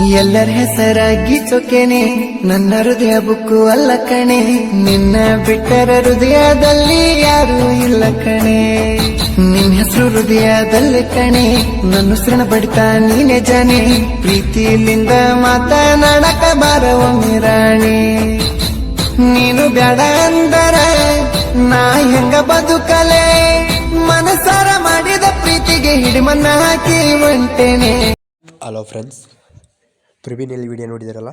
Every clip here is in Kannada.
ಎಲ್ಲರ ಹೆಸರಾಗಿ ಚೊಕೆನೆ ನನ್ನ ಹೃದಯ ಬುಕ್ಕು ಅಲ್ಲ ಕಣೆ. ನಿನ್ನ ಬಿಟ್ಟರ ಹೃದಯದಲ್ಲಿ ಯಾರು ಇಲ್ಲ ಕಣೆ. ನಿನ್ನ ಹೆಸರು ಹೃದಯದಲ್ಲಿ ಕಣೆ. ನನ್ನ ಉಸಿರನ ಬಡಿತ ನೀನೆ ಜಾನೆ. ಪ್ರೀತಿಲಿಂದ ಮಾತನಾಡಕ ಬಾರವ ಮಿರಾಣಿ ನೀನು ಬೇಡ ಅಂದರ, ನಾ ಹೆಂಗ ಬದುಕಲೆ. ಮನಸಾರ ಮಾಡಿದ ಪ್ರೀತಿಗೆ ಹಿಡಿಮನ್ನ ಹಾಕಿ ಹೊಂಟೇನೆ. ಹಲೋ ಫ್ರೆಂಡ್ಸ್ ಪ್ರಿವಿನಲ್ಲಿ ವಿಡಿಯೋ ನೋಡಿದಿರಲ್ಲ?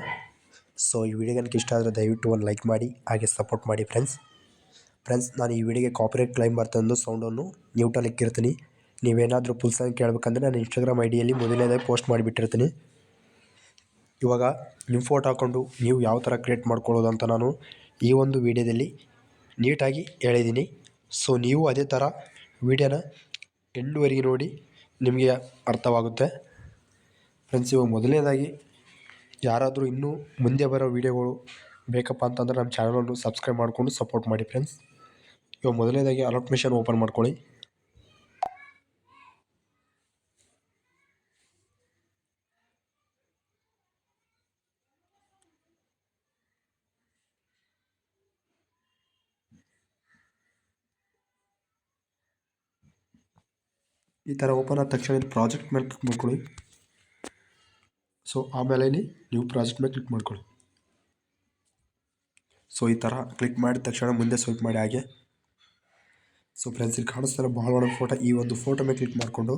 ಸೊ ಈ ವಿಡಿಯೋ ನನಗೆ ಇಷ್ಟ ಆದರೆ ದಯವಿಟ್ಟು ಒಂದು ಲೈಕ್ ಮಾಡಿ, ಹಾಗೆ ಸಪೋರ್ಟ್ ಮಾಡಿ ಫ್ರೆಂಡ್ಸ್ ಫ್ರೆಂಡ್ಸ್ ನಾನು ಈ ವಿಡಿಯೋಗೆ ಕಾಪರೇಟ್ ಕ್ಲೈಮ್ ಬರ್ತಂದು ಸೌಂಡನ್ನು ನ್ಯೂಟಲ್ ಇಕ್ಕಿರ್ತೀನಿ. ನೀವೇನಾದರೂ ಫುಲ್ ಸಾಂಗ್ ಕೇಳಬೇಕಂದ್ರೆ ನಾನು ಇನ್ಸ್ಟಾಗ್ರಾಮ್ ಐ ಡಿಯಲ್ಲಿ ಮೊದಲನೇದಾಗಿ ಪೋಸ್ಟ್ ಮಾಡಿಬಿಟ್ಟಿರ್ತೀನಿ. ಇವಾಗ ನಿಮ್ಮ ಫೋಟೋ ಹಾಕ್ಕೊಂಡು ನೀವು ಯಾವ ಥರ ಕ್ರಿಯೇಟ್ ಮಾಡ್ಕೊಳ್ಳೋದು ಅಂತ ನಾನು ಈ ಒಂದು ವಿಡಿಯೋದಲ್ಲಿ ನೀಟಾಗಿ ಹೇಳಿದ್ದೀನಿ ಸೊ ನೀವು ಅದೇ ಥರ ವಿಡಿಯೋನ ಎಂಡುವರೆಗೆ ನೋಡಿ ನಿಮಗೆ ಅರ್ಥವಾಗುತ್ತೆ. ಫ್ರೆಂಡ್ಸ್ ಇವಾಗ ಮೊದಲನೇದಾಗಿ ಯಾರಾದರೂ ಇನ್ನೂ ಮುಂದೆ ಬರೋ ವೀಡಿಯೋಗಳು ಬೇಕಪ್ಪ ಅಂತಂದರೆ ನಮ್ಮ ಚಾನಲನ್ನು ಸಬ್ಸ್ಕ್ರೈಬ್ ಮಾಡಿಕೊಂಡು ಸಪೋರ್ಟ್ ಮಾಡಿ ಫ್ರೆಂಡ್ಸ್. ಇವಾಗ ಮೊದಲನೇದಾಗಿ ಅಲರ್ಟ್ ಮಿಷನ್ ಓಪನ್ ಮಾಡ್ಕೊಳ್ಳಿ. ಈ ಥರ ಓಪನ್ ಆದ ತಕ್ಷಣ ಪ್ರಾಜೆಕ್ಟ್ ಮೇಲೆ ಕ್ಲಿಕ್ ಮಾಡ್ಕೊಳ್ಳಿ. ಸೊ ಆಮೇಲೆ ನೀವು ಪ್ರಾಜೆಕ್ಟ್ ಮೇಲೆ ಕ್ಲಿಕ್ ಮಾಡ್ಕೊಳ್ಳಿ. ಸೊ ಈ ಥರ ಕ್ಲಿಕ್ ಮಾಡಿದ ತಕ್ಷಣ ಮುಂದೆ ಸ್ವೈಪ್ ಮಾಡಿ ಹಾಗೆ. ಸೊ ಫ್ರೆಂಡ್ಸ್ ಇಲ್ಲಿ ಕಾಣಿಸ್ತಾರೆ ಭಾಳ ಒಳಗೆ ಫೋಟೋ ಈ ಒಂದು ಫೋಟೋ ಮೇಲೆ ಕ್ಲಿಕ್ ಮಾಡಿಕೊಂಡು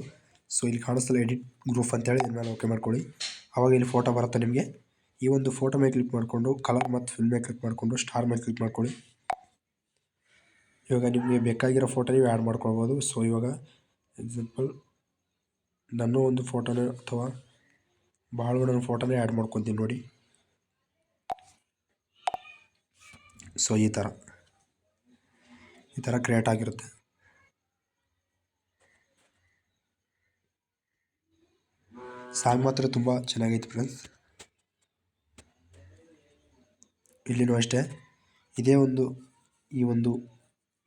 ಸೊ ಇಲ್ಲಿ ಕಾಣಿಸ್ತಲ್ಲ ಎಡಿಟ್ ಗ್ರೂಪ್ ಅಂತೇಳಿ ಇದ್ರ ಮೇಲೆ ಓಕೆ ಮಾಡ್ಕೊಳ್ಳಿ. ಆವಾಗ ಇಲ್ಲಿ ಫೋಟೋ ಬರುತ್ತೆ ನಿಮಗೆ. ಈ ಒಂದು ಫೋಟೋ ಮೇಲೆ ಕ್ಲಿಕ್ ಮಾಡಿಕೊಂಡು ಕಲರ್ ಮತ್ತು ಫಿಲ್ ಮೇಲೆ ಕ್ಲಿಕ್ ಮಾಡಿಕೊಂಡು ಸ್ಟಾರ್ ಮೇಲೆ ಕ್ಲಿಕ್ ಮಾಡ್ಕೊಳ್ಳಿ. ಇವಾಗ ನಿಮಗೆ ಬೇಕಾಗಿರೋ ಫೋಟೋ ನೀವು ಆ್ಯಡ್ ಮಾಡ್ಕೊಳ್ಬೋದು. ಸೊ ಇವಾಗ ಎಕ್ಸಾಂಪಲ್ ನನ್ನ ಒಂದು ಫೋಟೋನೇ ಅಥವಾ ಭಾಳ ನನ್ನ ಫೋಟೋನೇ ಆ್ಯಡ್ ಮಾಡ್ಕೊತೀನಿ ನೋಡಿ. ಸೊ ಈ ಥರ. ಈ ಥರ ಕ್ರಿಯೇಟ್ ಆಗಿರುತ್ತೆ. ಸಾಂಗ್ ಮಾತ್ರ ತುಂಬ ಚೆನ್ನಾಗೈತೆ ಫ್ರೆಂಡ್ಸ್ ಇಲ್ಲಿನೂ ಅಷ್ಟೇ. ಇದೇ ಒಂದು, ಈ ಒಂದು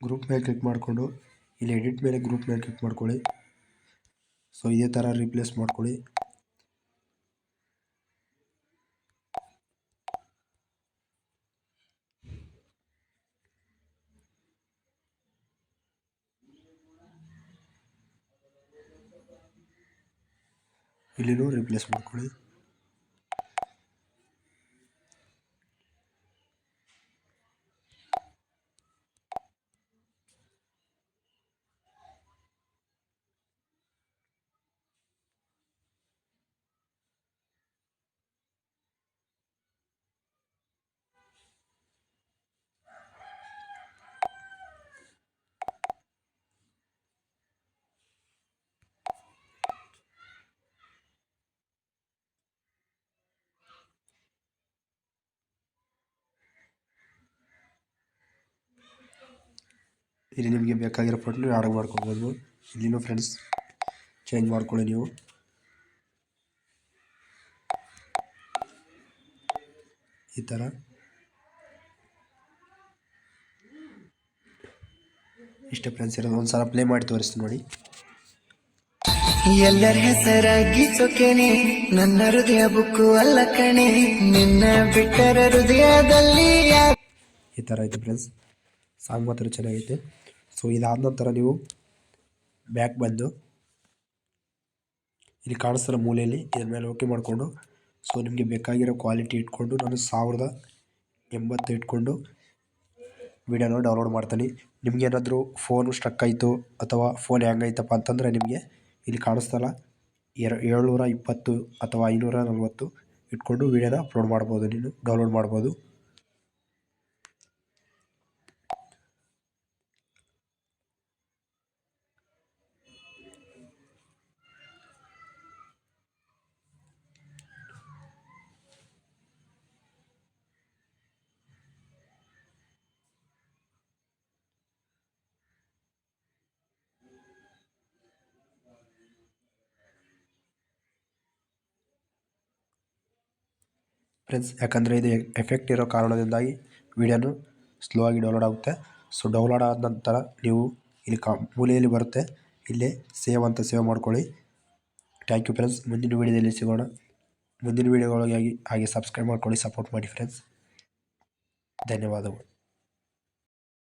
ಗ್ರೂಪ್ ಮೇಲೆ ಕ್ಲಿಕ್ ಮಾಡಿಕೊಂಡು, ಇಲ್ಲಿ ಎಡಿಟ್ ಮೇಲೆ ಗ್ರೂಪ್ ಮೇಲೆ ಕ್ಲಿಕ್ ಮಾಡ್ಕೊಳ್ಳಿ. ಸೊ ಇದೇ ಥರ ರಿಪ್ಲೇಸ್ ಮಾಡ್ಕೊಳ್ಳಿ. ಇಲ್ಲಿನೂ ರಿಪ್ಲೇಸ್ ಮಾಡ್ಕೊಳ್ಳಿ. ಇಲ್ಲಿ ನಿಮಗೆ ಬೇಕಾಗಿರೋ ಫೋಟೋ ನೀವು ಆರ್ಡರ್ ಮಾಡ್ಕೊಬೋದು. ಇಲ್ಲಿನೂ ಫ್ರೆಂಡ್ಸ್ ಚೇಂಜ್ ಮಾಡ್ಕೊಳ್ಳಿ ನೀವು. ಈ ಥರ ಇಷ್ಟೇ ಫ್ರೆಂಡ್ಸ್ ಇರೋದು ಒಂದು ಸಲ ಪ್ಲೇ ಮಾಡಿ ತೋರಿಸ್ತೀನಿ ನೋಡಿ. ಎಲ್ಲರ ಹೆಸರಾಗಿ ಗೀಚೋಕೆನೆ ನನ್ನ ಹೃದಯ ಬುಕ್ಕು ಅಲ್ಲ ಕಣೆ ನಿನ್ನ ಬಿಟ್ಟರ ಹೃದಯದಲ್ಲಿ ಈ ಥರ ಐತೆ ಫ್ರೆಂಡ್ಸ್ ಸಾಂಗ್ ಮಾತ್ರ ಚೆನ್ನಾಗೈತೆ. ಸೊ ಇದಾದ ನಂತರ ನೀವು ಬ್ಯಾಕ್ ಬಂದು ಇಲ್ಲಿ ಕಾಣಿಸ್ತಾರೆ ಮೂಲೆಯಲ್ಲಿ ಇದ್ರ ಮೇಲೆ ಓಕೆ ಮಾಡಿಕೊಂಡು ಸೊ ನಿಮಗೆ ಬೇಕಾಗಿರೋ ಕ್ವಾಲಿಟಿ ಇಟ್ಕೊಂಡು ನಾನು ಸಾವಿರದ ಎಂಬತ್ತು ಇಟ್ಕೊಂಡು ವಿಡಿಯೋನ ಡೌನ್ಲೋಡ್ ಮಾಡ್ತೀನಿ. ನಿಮ್ಗೆ ಏನಾದರೂ ಫೋನು ಸ್ಟ್ರಕ್ ಆಯಿತು ಅಥವಾ ಫೋನ್ ಹ್ಯಾಂಗ್ ಆಯ್ತಪ್ಪ ಅಂತಂದರೆ ನಿಮಗೆ ಇಲ್ಲಿ ಕಾಣಿಸ್ತಲ್ಲ ಎರ ಏಳ್ನೂರ ಇಪ್ಪತ್ತು ಅಥವಾ ಐನೂರ ನಲ್ವತ್ತು ಇಟ್ಕೊಂಡು ವಿಡಿಯೋನ ಅಪ್ಲೋಡ್ ಮಾಡ್ಬೋದು ನೀನು ಡೌನ್ಲೋಡ್ ಮಾಡ್ಬೋದು. ಫ್ರೆಂಡ್ಸ್ ಯಾಕಂದರೆ ಇದು ಎಫೆಕ್ಟ್ ಇರೋ ಕಾರಣದಿಂದಾಗಿ ವಿಡಿಯೋನು ಸ್ಲೋ ಆಗಿ ಡೌನ್ಲೋಡ್ ಆಗುತ್ತೆ. ಸೊ ಡೌನ್ಲೋಡ್ ಆದ ನಂತರ ನೀವು ಇಲ್ಲಿ ಕಾ, ಮೂಲೆಯಲ್ಲಿ ಬರುತ್ತೆ. ಇಲ್ಲೇ ಸೇವ್ ಅಂತ ಸೇವ್ ಮಾಡ್ಕೊಳ್ಳಿ. ಥ್ಯಾಂಕ್ ಯು ಫ್ರೆಂಡ್ಸ್ ಮುಂದಿನ ವಿಡಿಯೋದಲ್ಲಿ ಸಿಗೋಣ. ಮುಂದಿನ ವೀಡಿಯೋಗಳಿಗಾಗಿ ಹಾಗೆ ಸಬ್ಸ್ಕ್ರೈಬ್ ಮಾಡ್ಕೊಳ್ಳಿ. ಸಪೋರ್ಟ್ ಮಾಡಿ ಫ್ರೆಂಡ್ಸ್ ಧನ್ಯವಾದಗಳು.